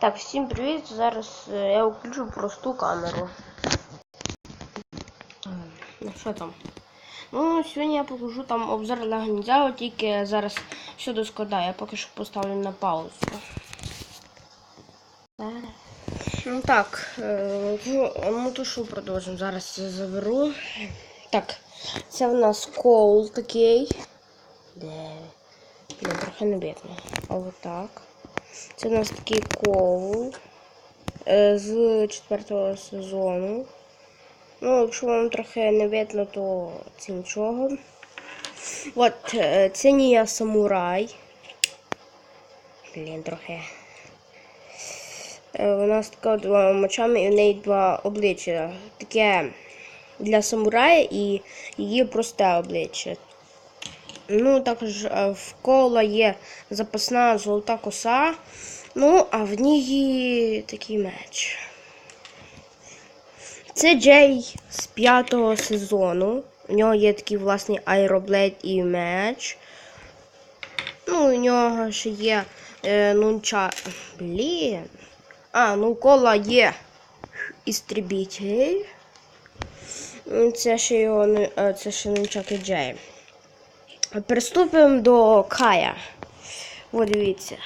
Так, всім привіт! Зараз е, я включу просту камеру. Ну що там? Ну, сьогодні я покажу там обзор Lego Ninjago, тільки зараз все доскладаю. Я поки що поставлю на паузу. Ну так, е, ну, то що продовжимо. Зараз я заберу. Так, це в нас кол такий. Де? Блін, трохи не видно. А отак. Це у нас такий коул е, з четвертого сезону. Ну, якщо вам трохи не видно, то це нічого. От, е, це Нія самурай. Блін, трохи. Е, Вона з така двома мечами і в неї два обличчя. Таке для самурая і її просте обличчя. Ну, також е, в кола є запасна золота коса. Ну, а в ній такий меч. Це Джей з п'ятого сезону. У нього є такий власний аероблейд і меч. Ну, у нього ще є е, нунча. Блін. А, ну кола є істребитель. Ну, Це ще його е, це ще нунчак Джей. Приступимо до Кая. От дивіться.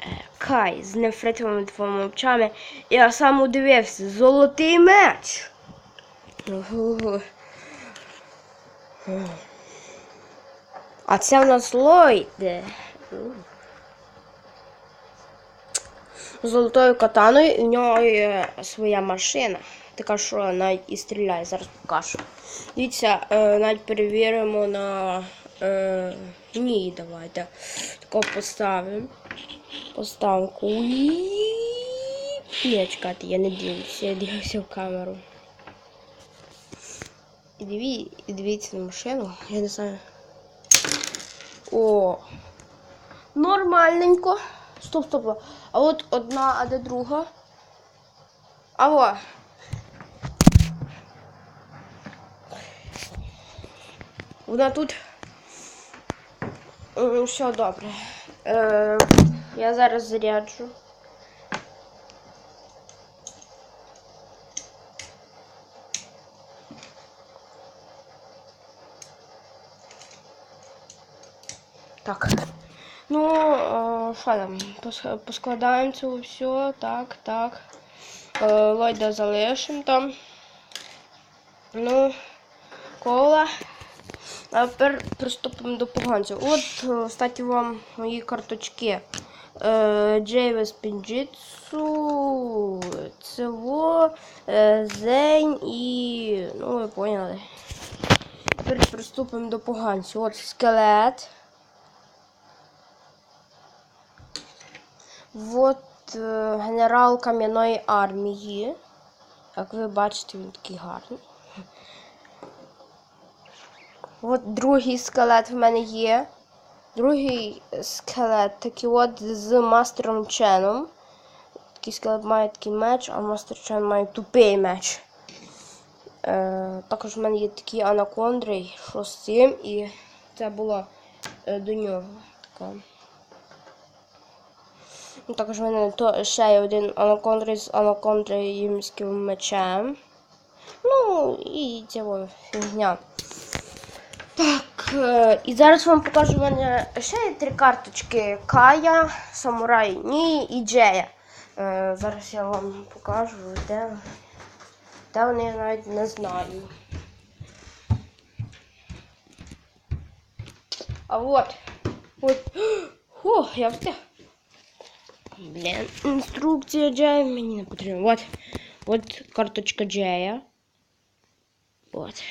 Е, Кай з нефритовими двома очами. Я сам удивився. Золотий меч. А це в нас Ллойд. Золотою катаною і в нього є своя машина. Така, що навіть і стріляє, зараз покажу. Дивіться, е, навіть перевіримо на. Е, ні, давайте. Тако поставимо. Поставку. Ні, чекайте, я не дивлюся, я дивлюся в камеру. І диві, дивіться на машину, я не знаю. О! Нормальненько. Стоп, стоп. А от одна, а де друга? Алло. Вона тут. М, Все добре. Е, я зараз заряджу. Так. Ну, е, що там? Пос- Поскладаємо це все. Так, так. Е, Лойда залишимо там. Ну, кола. А тепер приступимо до поганців. От, е, кстати, вам мої карточки. Е, Джейвес Пінджитсу, Цево, е, Зень і. Ну, ви поняли. Тепер приступимо до поганців. От скелет. От генерал кам'яної армії. Як ви бачите, він такий гарний. От другий скелет в мене є. Другий скелет такий от з мастером Ченом. Такий скелет має такий меч, а мастер Чен має тупий меч. Е, також в мене є такі анакондри, що з цим, і це було е, до нього. Така. Ну, також в мене то, ще є один анакондри з анакондриїмським мечем. Ну, і цього фігня. Так, е, і зараз вам покажу в мене ще є три карточки Кая, Самурай Ні і Джея. Е, зараз я вам покажу, де, де вони я навіть не знаю. А от. От. Фу, я встиг. Блін, інструкція Джея мені не потрібна. От. От карточка Джея. От.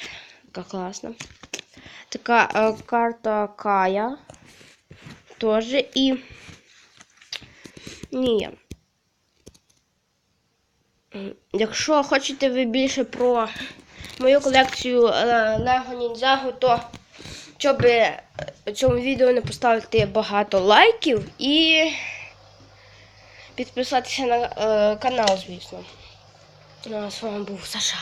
Така класна. Така е, карта Кая. Тоже і. Ні. Якщо хочете ви більше про мою колекцію е, Lego Ninjago, то щоб е, цьому відео не поставити багато лайків і підписатися на канал, звісно. Ну, з вами був Саша.